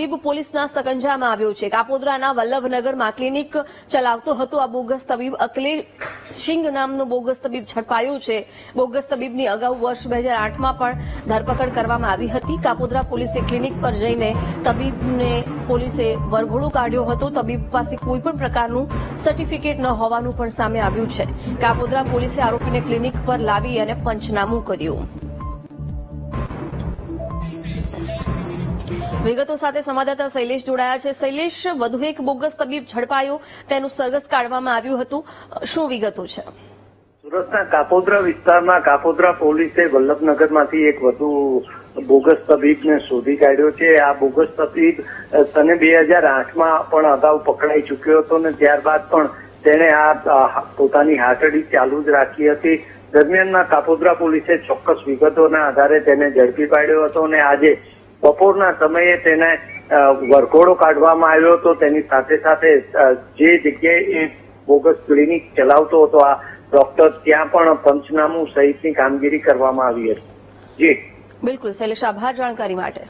તબીબ પોલીસના સકંજામાં આવ્યો છે. કાપોદ્રાના વલ્લભનગરમાં ક્લિનિક ચલાવતો હતો. આ બોગસ તબીબ અકલેશ સિંઘ નામનો બોગસ તબીબ ઝડપાયો છે. બોગસ તબીબની અગાઉ વર્ષ બે હજાર આઠમાં પણ ધરપકડ કરવામાં આવી હતી. કાપોદ્રા પોલીસે ક્લિનિક પર જઈને તબીબને પોલીસે વરઘોડો કાઢ્યો હતો. તબીબ પાસે કોઈ પણ પ્રકારનું સર્ટિફિકેટ ન હોવાનું પણ સામે આવ્યું છે. કાપોદ્રા પોલીસે આરોપીને ક્લિનિક પર લાવી અને પંચનામું કર્યું. વિગતો સાથે સંવાદદાતા શૈલેષ જોડાયા છે. શૈલેષ, વધુ એક બોગસ તબીબ ઝડપાયો. તેનું સરઘસ કાઢવામાં આવ્યું હતું. શું વિગતો છે? સુરતના કાપોદ્રા વિસ્તારમાં કાપોદ્રા પોલીસે વલ્લભનગરમાંથી એક વધુ બોગસ તબીબને શોધી કાઢ્યો છે. આ બોગસ તબીબ સને બે હજાર આઠમાં પણ અગાઉ પકડાઈ ચૂક્યો હતો ને ત્યારબાદ પણ તેણે આ પોતાની હાથડી ચાલુ જ રાખી હતી. દરમિયાનમાં કાપોદ્રા પોલીસે ચોક્કસ વિગતોના આધારે તેને ઝડપી પાડ્યો હતો અને આજે બપોરના સમયે તેને વરઘોડો કાઢવામાં આવ્યો હતો. તેની સાથે સાથે જે જગ્યાએ એ બોગસ ક્લિનિક ચલાવતો હતો, આ ડોક્ટર ત્યાં પણ પંચનામું સહિતની કામગીરી કરવામાં આવી હતી. જી. બિલકુલ. શૈલેષ, આભાર જાણકારી માટે.